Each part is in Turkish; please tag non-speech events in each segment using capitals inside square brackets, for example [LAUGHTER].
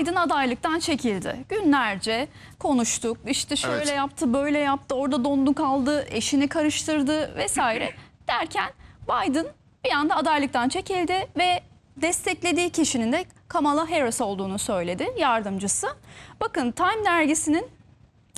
Biden adaylıktan çekildi. Günlerce konuştuk. İşte şöyle Evet. yaptı, böyle yaptı, orada dondu kaldı, eşini karıştırdı vesaire [LAUGHS] derken Biden bir anda adaylıktan çekildi ve desteklediği kişinin de Kamala Harris olduğunu söyledi, yardımcısı. Bakın Time dergisinin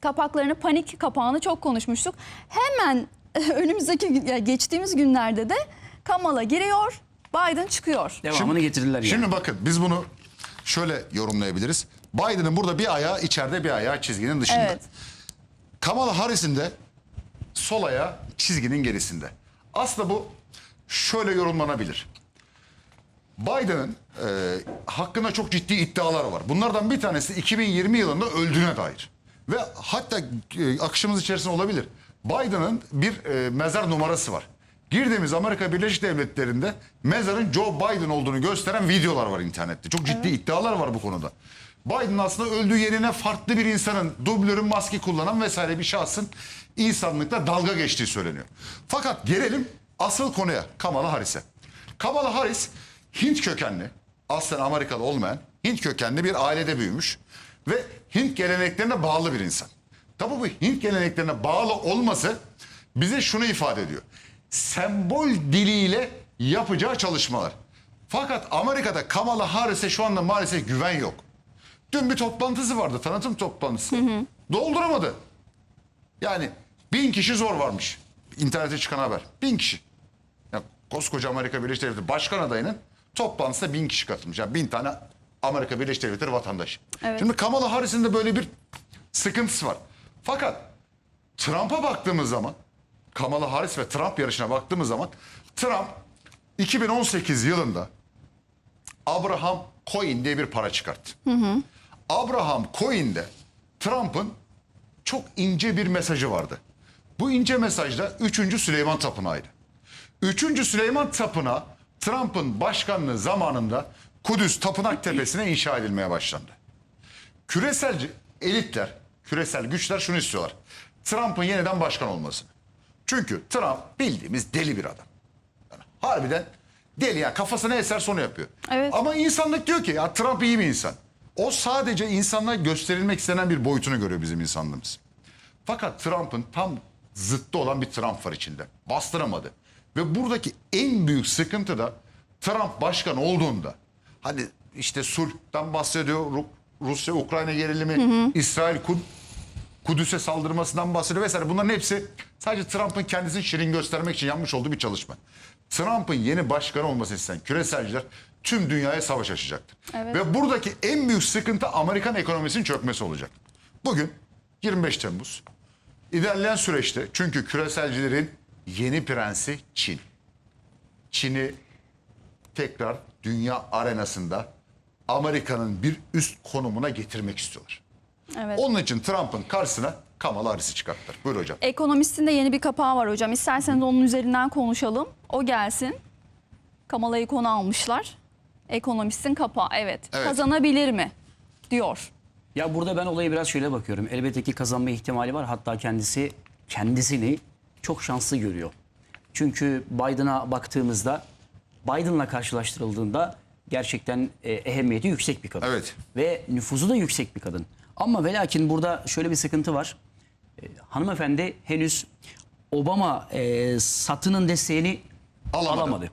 kapaklarını, panik kapağını çok konuşmuştuk. Hemen [LAUGHS] önümüzdeki geçtiğimiz günlerde de Kamala giriyor, Biden çıkıyor. Devamını getirdiler yani. Şimdi bakın biz bunu şöyle yorumlayabiliriz. Biden'ın burada bir ayağı içeride bir ayağı çizginin dışında. Evet. Kamala Harris'in de sol ayağı çizginin gerisinde. Aslında bu şöyle yorumlanabilir. Biden'ın e, hakkında çok ciddi iddialar var. Bunlardan bir tanesi 2020 yılında öldüğüne dair. Ve hatta e, akışımız içerisinde olabilir. Biden'ın bir e, mezar numarası var. Girdiğimiz Amerika Birleşik Devletleri'nde mezarın Joe Biden olduğunu gösteren videolar var internette. Çok ciddi iddialar var bu konuda. Biden aslında öldüğü yerine farklı bir insanın, dublörün maske kullanan vesaire bir şahsın insanlıkla dalga geçtiği söyleniyor. Fakat gelelim asıl konuya Kamala Harris'e. Kamala Harris Hint kökenli, aslen Amerikalı olmayan Hint kökenli bir ailede büyümüş ve Hint geleneklerine bağlı bir insan. Tabi bu Hint geleneklerine bağlı olması bize şunu ifade ediyor. Sembol diliyle yapacağı çalışmalar. Fakat Amerika'da Kamala Harris'e şu anda maalesef güven yok. Dün bir toplantısı vardı, tanıtım toplantısı. Dolduramadı. Yani bin kişi zor varmış. İnternete çıkan haber. Bin kişi. Ya koskoca Amerika Birleşik Devletleri Başkan adayının toplantısına bin kişi katılmış. Yani bin tane Amerika Birleşik Devletleri vatandaşı. Evet. Şimdi Kamala Harris'in de böyle bir sıkıntısı var. Fakat Trump'a baktığımız zaman Kamala Harris ve Trump yarışına baktığımız zaman Trump 2018 yılında Abraham Coin diye bir para çıkarttı. Abraham Coin'de Trump'ın çok ince bir mesajı vardı. Bu ince mesajda 3. Süleyman Tapınağı'ydı. 3. Süleyman Tapınağı Trump'ın başkanlığı zamanında Kudüs Tapınak Tepesi'ne inşa edilmeye başlandı. Küreselci elitler, küresel güçler şunu istiyorlar. Trump'ın yeniden başkan olmasını. Çünkü Trump bildiğimiz deli bir adam. Yani harbiden deli ya kafasına eser sonu yapıyor. Evet. Ama insanlık diyor ki ya Trump iyi bir insan. O sadece insanlığa gösterilmek istenen bir boyutunu görüyor bizim insanlığımız. Fakat Trump'ın tam zıttı olan bir Trump var içinde. Bastıramadı. Ve buradaki en büyük sıkıntı da Trump başkan olduğunda hani işte sulhtan bahsediyor Ru- Rusya Ukrayna gerilimi, İsrail Kud- Kudüs'e saldırmasından bahsediyor vesaire. Bunların hepsi sadece Trump'ın kendisini şirin göstermek için yapmış olduğu bir çalışma. Trump'ın yeni başkan olması isteyen küreselciler tüm dünyaya savaş açacaktır. Ve buradaki en büyük sıkıntı Amerikan ekonomisinin çökmesi olacak. Bugün 25 Temmuz. İlerleyen süreçte çünkü küreselcilerin yeni prensi Çin. Çin'i tekrar dünya arenasında Amerika'nın bir üst konumuna getirmek istiyorlar. Evet. Onun için Trump'ın karşısına Kamala Harris'i çıkarttılar. Buyur hocam. Ekonomistin de yeni bir kapağı var hocam. İsterseniz onun üzerinden konuşalım. O gelsin. Kamala'yı konu almışlar. Ekonomistin kapağı evet. Evet. Kazanabilir mi? Diyor. Ya burada ben olaya biraz şöyle bakıyorum. Elbette ki kazanma ihtimali var. Hatta kendisi kendisini çok şanslı görüyor. Çünkü Biden'a baktığımızda Biden'la karşılaştırıldığında gerçekten e, ehemmiyeti yüksek bir kadın. Evet. Ve nüfuzu da yüksek bir kadın. Ama ve lakin burada şöyle bir sıkıntı var. E, hanımefendi henüz Obama e, satının desteğini Alamadı. alamadı.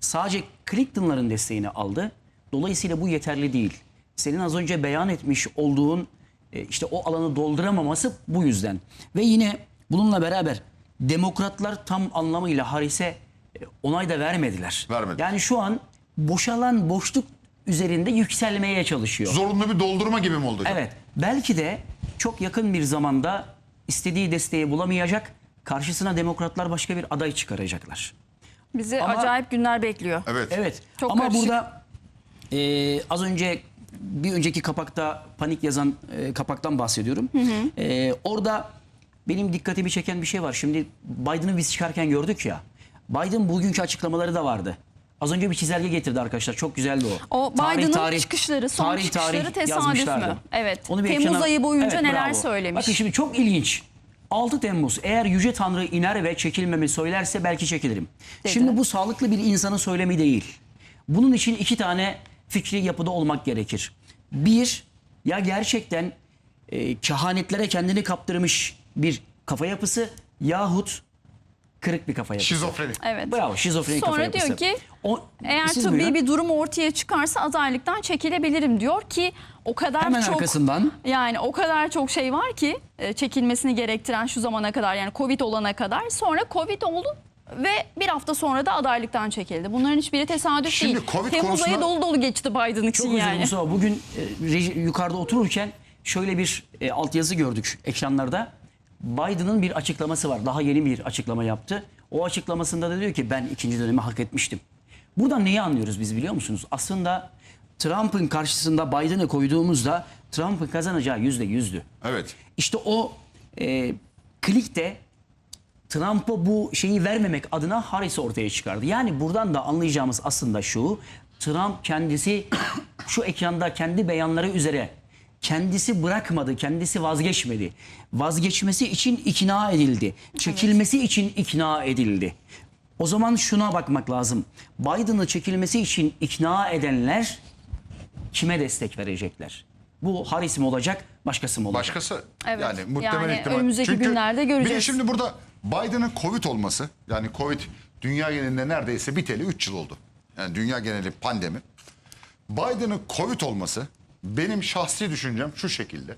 Sadece Clinton'ların desteğini aldı. Dolayısıyla bu yeterli değil. Senin az önce beyan etmiş olduğun e, işte o alanı dolduramaması bu yüzden. Ve yine bununla beraber demokratlar tam anlamıyla Harris'e e, onay da vermediler. Vermedi. Yani şu an boşalan boşluk üzerinde yükselmeye çalışıyor. Zorunlu bir doldurma gibi mi oldu hocam? Evet. Belki de çok yakın bir zamanda istediği desteği bulamayacak. Karşısına demokratlar başka bir aday çıkaracaklar. Bizi Ama- acayip günler bekliyor. Evet. Evet. Çok Ama karışık. burada e, az önce bir önceki kapakta panik yazan e, kapaktan bahsediyorum. E, orada benim dikkatimi çeken bir şey var. Şimdi Biden'ı biz çıkarken gördük ya. Biden bugünkü açıklamaları da vardı. Az önce bir çizelge getirdi arkadaşlar. Çok güzeldi o. O Biden'ın çıkışları, son çıkışları tesadüf mü? Evet. Onu bir Temmuz ekrana- ayı boyunca Evet, neler bravo. söylemiş? Bakın şimdi çok ilginç. 6 Temmuz eğer Yüce Tanrı iner ve çekilmemi söylerse belki çekilirim. Dedi. Şimdi bu sağlıklı bir insanın söylemi değil. Bunun için iki tane fikri yapıda olmak gerekir. Bir, ya gerçekten e, kehanetlere kendini kaptırmış bir kafa yapısı yahut kırık bir kafa yapısı. Şizofreni. Evet. Bravo şizofreni kafa Sonra yapısı. diyor ki O- eğer Siz tıbbi buyurun. bir durum ortaya çıkarsa adaylıktan çekilebilirim diyor ki o kadar Hemen çok arkasından yani o kadar çok şey var ki e, çekilmesini gerektiren şu zamana kadar yani Covid olana kadar sonra Covid oldu ve bir hafta sonra da adaylıktan çekildi. Bunların hiçbiri tesadüf Şimdi değil. Covid Temmuz ayı konusuna- dolu dolu geçti Biden için Çok üzüldüm yani. Mustafa. Bugün e, reji- yukarıda otururken şöyle bir e, altyazı gördük ekranlarda. Biden'ın bir açıklaması var. Daha yeni bir açıklama yaptı. O açıklamasında da diyor ki ben ikinci dönemi hak etmiştim. Buradan neyi anlıyoruz biz biliyor musunuz? Aslında Trump'ın karşısında Biden'ı koyduğumuzda Trump'ın kazanacağı yüzde yüzdü. Evet. İşte o e, klik de Trump'a bu şeyi vermemek adına Harris'i ortaya çıkardı. Yani buradan da anlayacağımız aslında şu. Trump kendisi [COUGHS] şu ekranda kendi beyanları üzere kendisi bırakmadı, kendisi vazgeçmedi. Vazgeçmesi için ikna edildi. Çekilmesi için ikna edildi. O zaman şuna bakmak lazım. Biden'ı çekilmesi için ikna edenler kime destek verecekler? Bu Harris mi olacak, başkası mı olacak? Başkası Evet. yani muhtemelen Yani ihtimal. önümüzdeki günlerde Bir de göreceğiz. şimdi burada Biden'ın Covid olması yani Covid dünya genelinde neredeyse biteli 3 yıl oldu. Yani dünya geneli pandemi. Biden'ın Covid olması benim şahsi düşüncem şu şekilde.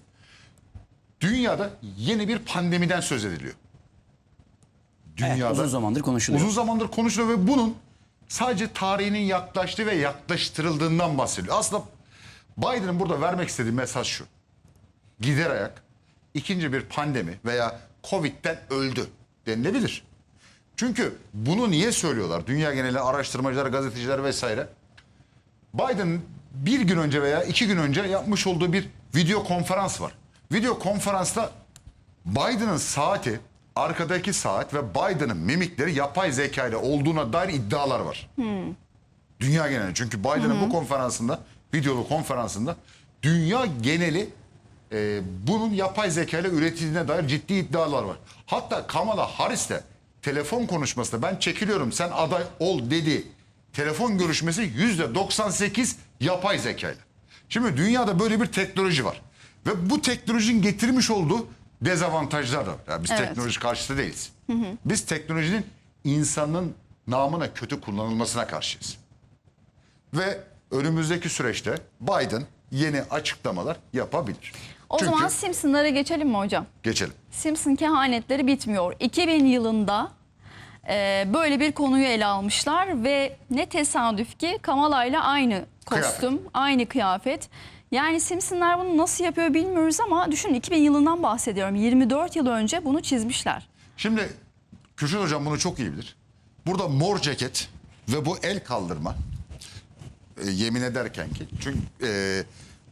Dünyada yeni bir pandemiden söz ediliyor. Evet, Dünyada uzun zamandır konuşuluyor. Uzun zamandır konuşuluyor ve bunun sadece tarihinin yaklaştığı ve yaklaştırıldığından bahsediyor. Aslında Biden'ın burada vermek istediği mesaj şu. Gider ayak ikinci bir pandemi veya Covid'den öldü denilebilir. Çünkü bunu niye söylüyorlar? Dünya geneli araştırmacılar, gazeteciler vesaire. Biden bir gün önce veya iki gün önce yapmış olduğu bir video konferans var. Video konferansta Biden'ın saati, arkadaki saat ve Biden'ın mimikleri yapay zeka ile olduğuna dair iddialar var. Dünya geneli. Çünkü Biden'ın bu konferansında, videolu konferansında dünya geneli e, bunun yapay zeka ile üretildiğine dair ciddi iddialar var. Hatta Kamala Harris de telefon konuşmasında ben çekiliyorum sen aday ol dedi. Telefon görüşmesi yüzde 98 yapay zeka ile. Şimdi dünyada böyle bir teknoloji var. Ve bu teknolojinin getirmiş olduğu dezavantajlar var. Yani biz Evet. teknoloji karşıtı değiliz. Biz teknolojinin insanın namına kötü kullanılmasına karşıyız. Ve önümüzdeki süreçte Biden yeni açıklamalar yapabilir. O Çünkü zaman Simpsonlara geçelim mi hocam? geçelim. Simpson kehanetleri bitmiyor. 2000 yılında e, böyle bir konuyu ele almışlar ve ne tesadüf ki Kamala ile aynı kostüm, aynı kıyafet. Yani Simpsonlar bunu nasıl yapıyor bilmiyoruz ama düşünün 2000 yılından bahsediyorum. 24 yıl önce bunu çizmişler. Şimdi Kürşat Hocam bunu çok iyi bilir. Burada mor ceket ve bu el kaldırma e, yemin ederken ki çünkü e,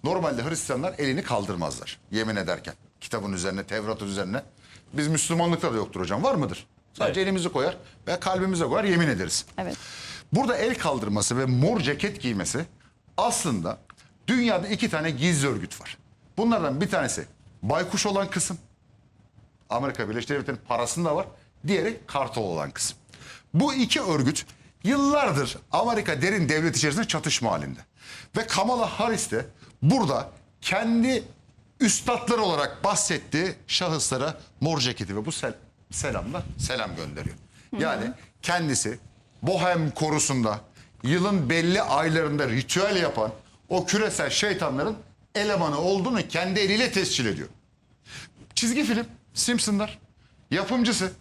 normalde Hristiyanlar elini kaldırmazlar yemin ederken. Kitabın üzerine, Tevrat üzerine. Biz Müslümanlıkta da yoktur hocam. Var mıdır? Sadece elimizi koyar ve kalbimize koyar yemin ederiz. Evet. Burada el kaldırması ve mor ceket giymesi aslında dünyada iki tane gizli örgüt var. Bunlardan bir tanesi baykuş olan kısım. Amerika Birleşik Devletleri'nin parasında var. Diğeri kartal olan kısım. Bu iki örgüt yıllardır Amerika derin devlet içerisinde çatışma halinde. Ve Kamala Harris de burada kendi üstadları olarak bahsettiği şahıslara mor ceketi ve bu sel selamla selam gönderiyor. Yani kendisi Bohem korusunda yılın belli aylarında ritüel yapan o küresel şeytanların elemanı olduğunu kendi eliyle tescil ediyor. Çizgi film Simpsonlar yapımcısı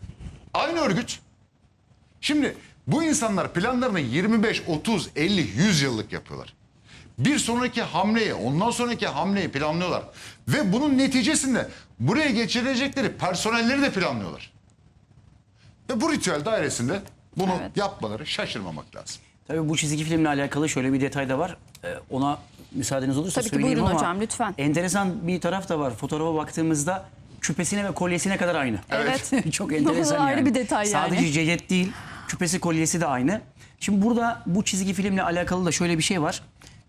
aynı örgüt. Şimdi bu insanlar planlarını 25, 30, 50, 100 yıllık yapıyorlar. Bir sonraki hamleyi, ondan sonraki hamleyi planlıyorlar. Ve bunun neticesinde buraya geçirecekleri personelleri de planlıyorlar. Ve bu ritüel dairesinde bunu Evet. yapmaları şaşırmamak lazım. Tabii bu çizgi filmle alakalı şöyle bir detay da var. Ee, ona müsaadeniz olursa Tabii ki, söyleyeyim buyurun ama hocam, lütfen. enteresan bir taraf da var. Fotoğrafa baktığımızda küpesine ve kolyesine kadar aynı. Evet. [LAUGHS] Çok enteresan O ayrı yani. bir detay yani. Sadece ceket değil, küpesi kolyesi de aynı. Şimdi burada bu çizgi filmle alakalı da şöyle bir şey var.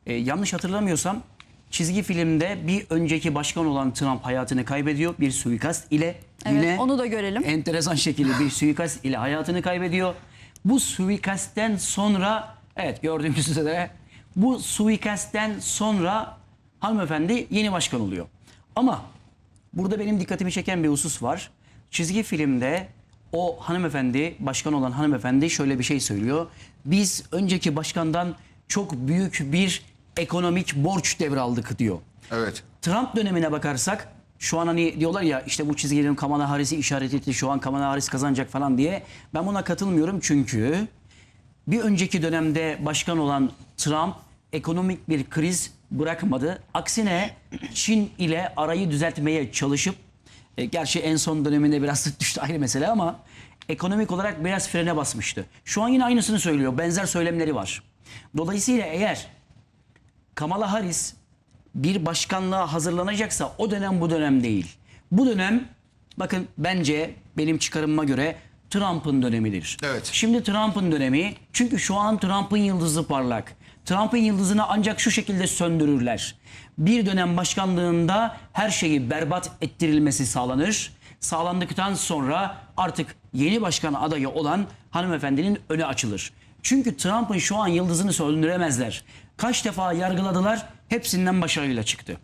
Ee, yanlış hatırlamıyorsam çizgi filmde bir önceki başkan olan Trump hayatını kaybediyor bir suikast ile. Evet, Yine onu da görelim. enteresan şekilde bir suikast ile hayatını kaybediyor. Bu suikastten sonra evet gördüğümüz üzere bu suikastten sonra hanımefendi yeni başkan oluyor. Ama burada benim dikkatimi çeken bir husus var. Çizgi filmde o hanımefendi, başkan olan hanımefendi şöyle bir şey söylüyor. Biz önceki başkandan çok büyük bir ekonomik borç devraldık diyor. Evet. Trump dönemine bakarsak şu an hani diyorlar ya işte bu çizgilerin Kamala Harris'i işaret etti şu an Kamala Harris kazanacak falan diye. Ben buna katılmıyorum çünkü bir önceki dönemde başkan olan Trump ekonomik bir kriz bırakmadı. Aksine Çin ile arayı düzeltmeye çalışıp e, gerçi en son döneminde biraz [LAUGHS] düştü ayrı mesele ama ekonomik olarak biraz frene basmıştı. Şu an yine aynısını söylüyor. Benzer söylemleri var. Dolayısıyla eğer Kamala Harris bir başkanlığa hazırlanacaksa o dönem bu dönem değil. Bu dönem bakın bence benim çıkarımıma göre Trump'ın dönemidir. Evet. Şimdi Trump'ın dönemi çünkü şu an Trump'ın yıldızı parlak. Trump'ın yıldızını ancak şu şekilde söndürürler. Bir dönem başkanlığında her şeyi berbat ettirilmesi sağlanır. Sağlandıktan sonra artık yeni başkan adayı olan hanımefendinin önü açılır. Çünkü Trump'ın şu an yıldızını söndüremezler. Kaç defa yargıladılar, hepsinden başarıyla çıktı.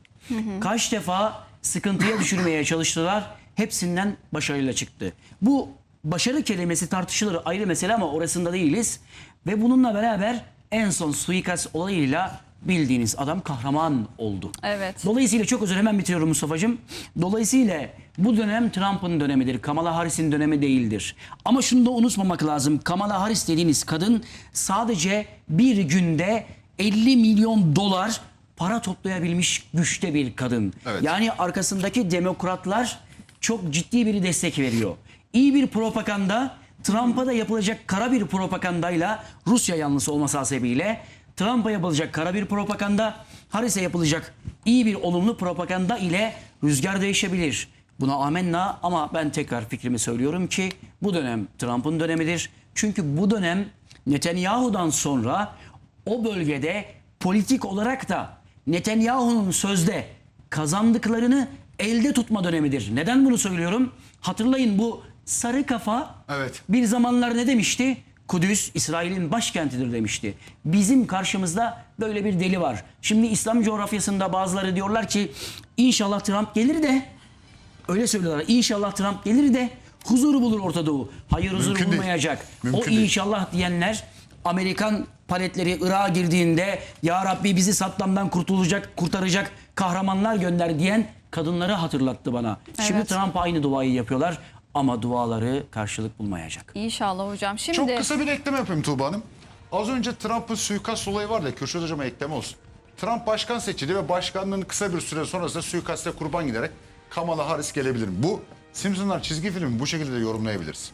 Kaç defa sıkıntıya düşürmeye çalıştılar, hepsinden başarıyla çıktı. Bu başarı kelimesi tartışılır ayrı mesele ama orasında değiliz. Ve bununla beraber en son suikast olayıyla bildiğiniz adam kahraman oldu. Evet. Dolayısıyla çok özür hemen bitiriyorum Mustafa'cığım. Dolayısıyla bu dönem Trump'ın dönemidir. Kamala Harris'in dönemi değildir. Ama şunu da unutmamak lazım. Kamala Harris dediğiniz kadın sadece bir günde 50 milyon dolar para toplayabilmiş güçte bir kadın. Evet. Yani arkasındaki demokratlar çok ciddi bir destek veriyor. İyi bir propaganda Trump'a da yapılacak kara bir propagandayla Rusya yanlısı olması hasebiyle Trump'a yapılacak kara bir propaganda Harris'e yapılacak iyi bir olumlu propaganda ile rüzgar değişebilir. Buna amenna ama ben tekrar fikrimi söylüyorum ki bu dönem Trump'ın dönemidir. Çünkü bu dönem Netanyahu'dan sonra o bölgede politik olarak da Netanyahu'nun sözde kazandıklarını elde tutma dönemidir. Neden bunu söylüyorum? Hatırlayın bu sarı kafa Evet. bir zamanlar ne demişti? Kudüs İsrail'in başkentidir demişti. Bizim karşımızda böyle bir deli var. Şimdi İslam coğrafyasında bazıları diyorlar ki inşallah Trump gelir de öyle söylüyorlar. İnşallah Trump gelir de huzuru bulur Orta Doğu. Hayır huzur Mümkün değil. bulmayacak. Mümkün o değil. inşallah diyenler Amerikan paletleri Irak'a girdiğinde ya Rabbi bizi Saddam'dan kurtulacak, kurtaracak kahramanlar gönder diyen kadınları hatırlattı bana. Şimdi Evet. Trump aynı duayı yapıyorlar ama duaları karşılık bulmayacak. İnşallah hocam. Şimdi Çok kısa bir ekleme yapayım Tuğba Hanım. Az önce Trump'ın suikast olayı vardı ya, Kürşat Hocam'a ekleme olsun. Trump başkan seçildi ve başkanlığın kısa bir süre sonrasında suikaste kurban giderek Kamala Harris gelebilir. Bu Simpsonlar çizgi filmi bu şekilde de yorumlayabiliriz.